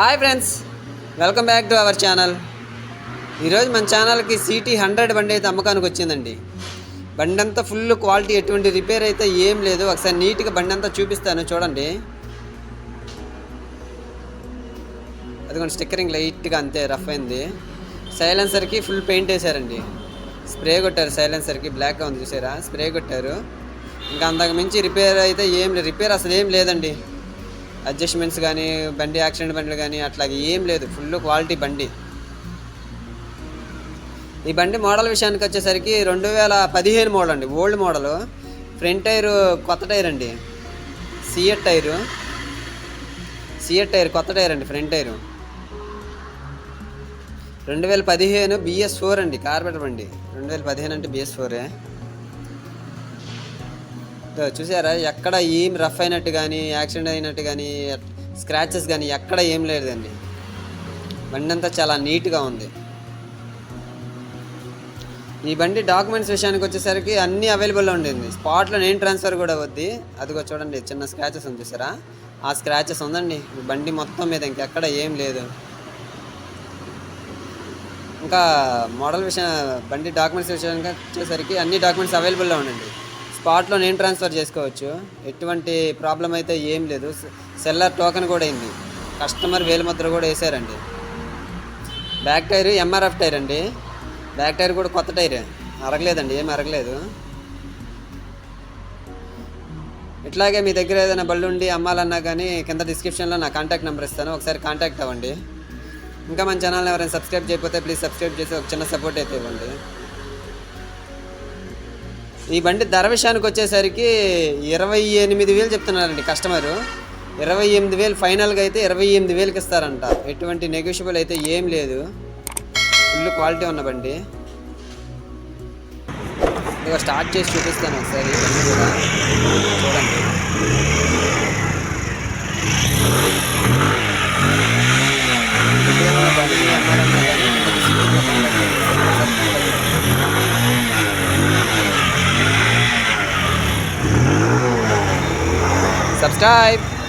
Hi friends welcome back to our channel. ఈరోజు మన ఛానల్కి సిటీ హండ్రెడ్ బండి అయితే అమ్మకానికి వచ్చిందండి. బండి అంతా ఫుల్ క్వాలిటీ ఎటువంటి రిపేర్ అయితే ఏం లేదు. ఒకసారి నీట్గా బండి అంతా చూపిస్తాను చూడండి. అదిగోండి స్టిక్కరింగ్ లైట్గా అంతే రఫ్ అయింది. సైలెన్సర్కి ఫుల్ పెయింట్ వేశారండి. స్ప్రే కొట్టారు సైలెన్సర్కి బ్లాక్గా ఉంది చూసారా? స్ప్రే కొట్టారు. ఇంకా అంతకు మించి రిపేర్ అయితే ఏం లేదు. రిపేర్ అసలు ఏం లేదండి. అడ్జస్ట్మెంట్స్ కానీ బండి యాక్సిడెంట్ బండ్లు కానీ అట్లాగే ఏం లేదు. ఫుల్ క్వాలిటీ బండి. ఈ బండి మోడల్ విషయానికి వచ్చేసరికి రెండు వేల పదిహేను మోడల్ అండి. Old model. ఫ్రంట్ టైర్ కొత్త టైర్ అండి. CEAT tyre. సిఎట్ టైర్ కొత్త టైర్ అండి ఫ్రంట్ టైరు. రెండు వేల పదిహేను బిఎస్ ఫోర్ అండి కార్బెటర్ బండి. రెండు వేల పదిహేను అంటే బిఎస్ ఫోరే. చూసారా? ఎక్కడ ఏం రఫ్ అయినట్టు కానీ యాక్సిడెంట్ అయినట్టు కానీ స్క్రాచెస్ కానీ ఎక్కడ ఏం లేదండి బండి అంతా చాలా నీట్గా ఉంది. ఈ బండి డాక్యుమెంట్స్ విషయానికి వచ్చేసరికి అన్నీ అవైలబుల్లో ఉండింది. స్పాట్లో నేను ట్రాన్స్ఫర్ కూడా వద్ది. అదిగో చూడండి చిన్న స్క్రాచెస్ ఉంది చూసారా? ఆ స్క్రాచెస్ ఉందండి. బండి మొత్తం మీద ఇంకెక్కడ ఏం లేదు. ఇంకా మోడల్ విషయం బండి డాక్యుమెంట్స్ విషయానికి వచ్చేసరికి అన్ని డాక్యుమెంట్స్ అవైలబుల్లో ఉండండి. స్పాట్లో నేను ట్రాన్స్ఫర్ చేసుకోవచ్చు. ఎటువంటి ప్రాబ్లం అయితే ఏం లేదు. సెల్లర్ టోకెన్ కూడా అయింది. కస్టమర్ వేలుముద్ర కూడా వేసారండి. బ్యాక్ టైర్ ఎంఆర్ఎఫ్ టైర్ అండి. బ్యాక్ టైర్ కూడా కొత్త టైరే. అరగలేదండి ఏం అరగలేదు. ఇట్లాగే మీ దగ్గర ఏదైనా బళ్ళు ఉండి అమ్మాలన్నా కానీ కింద డిస్క్రిప్షన్లో నా కాంటాక్ట్ నెంబర్ ఇస్తాను. ఒకసారి కాంటాక్ట్ అవ్వండి. ఇంకా మన ఛానల్ని ఎవరైనా సబ్స్క్రైబ్ చేయకపోతే ప్లీజ్ సబ్స్క్రైబ్ చేసి ఒక చిన్న సపోర్ట్ అయితే ఇవ్వండి. ఈ బండి ధర విషయానికి వచ్చేసరికి ఇరవై ఎనిమిది వేలు చెప్తున్నారండి కస్టమరు. ఇరవై ఎనిమిది వేలు ఫైనల్గా అయితే ఇరవై ఎనిమిది వేలకి ఇస్తారంట. ఎటువంటి నెగోషియబుల్ అయితే ఏం లేదు. ఫుల్ క్వాలిటీ ఉన్న బండి. ఇదిగో స్టార్ట్ చేసి చూపిస్తాను ఒకసారి బండి కూడా. చూడండి. Subscribe